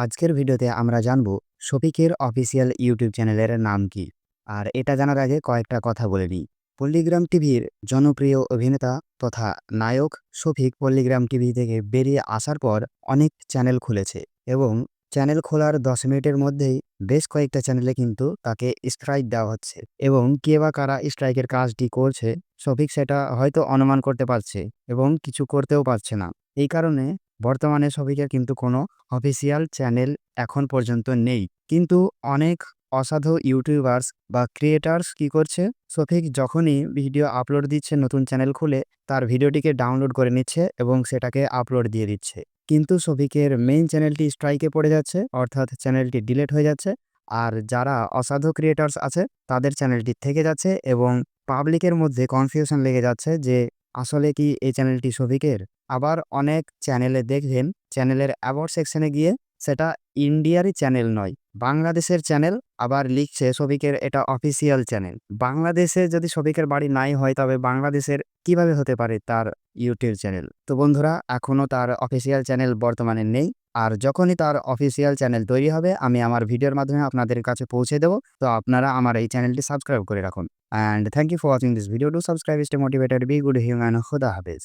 আজকের ভিডিওতে আমরা জানব শফিকের অফিসিয়াল ইউটিউব চ্যানেলের নাম কি। আর এটা জানার আগে কয়েকটা কথা বলে নিই। পল্লিগ্রাম টিভির জনপ্রিয় অভিনেতা তথা নায়ক শফিক পল্লিগ্রাম টিভি থেকে বেরিয়ে আসার পর অনেক চ্যানেল খুলেছে এবং চ্যানেল খোলার দশ মিনিটের মধ্যেই বেশ কয়েকটা চ্যানেলে কিন্তু তাকে স্ট্রাইক দেওয়া হচ্ছে এবং কে বা কারা স্ট্রাইকের কাজটি করছে, শফিক সেটা হয়তো অনুমান করতে পারছে এবং কিছু করতেও পারছে না। এই কারণে বর্তমানে শফিকের কিন্তু কোনো অফিসিয়াল চ্যানেল এখন পর্যন্ত নেই। কিন্তু অনেক অসাধু ইউটিউবার্স বা ক্রিয়েটার্স কি করছে? শফিক যখনই ভিডিও আপলোড দিচ্ছে নতুন চ্যানেল খুলে, তার ভিডিওটিকে ডাউনলোড করে নিচ্ছে এবং সেটাকে আপলোড দিয়ে দিচ্ছে। কিন্তু শফিকের মেইন চ্যানেলটি স্ট্রাইকে পড়ে যাচ্ছে, অর্থাৎ চ্যানেলটি ডিলেট হয়ে যাচ্ছে। আর যারা অসাধু ক্রিয়েটার্স আছে, তাদের চ্যানেলটি থেকে যাচ্ছে এবং পাবলিকের মধ্যে কনফিউশন লেগে যাচ্ছে যে, আসলে কি এই চ্যানেলটি শফিকের আবার অনেক চ্যানেলে দেখবেন চ্যানেলের অ্যাওয়ার্ড সেকশনে গিয়ে সেটা ইন্ডিয়ারই চ্যানেল নয়, বাংলাদেশের চ্যানেল আবার লিখছে শফিকের এটা অফিসিয়াল চ্যানেল বাংলাদেশে যদি শফিকের বাড়ি নাই হয় তবে বাংলাদেশের কীভাবে হতে পারে তার ইউটিউব চ্যানেল তো বন্ধুরা এখনও তার অফিসিয়াল চ্যানেল বর্তমানে নেই, আর যখনই তার অফিসিয়াল চ্যানেল তৈরি হবে, আমি আমার ভিডিওর মাধ্যমে আপনাদের কাছে পৌঁছে দেবো, তো আপনারা আমার এই চ্যানেলটি সাবস্ক্রাইব করে রাখুন। And thank you for watching this video to subscribe stay motivated be good human খুদা হাফেজ।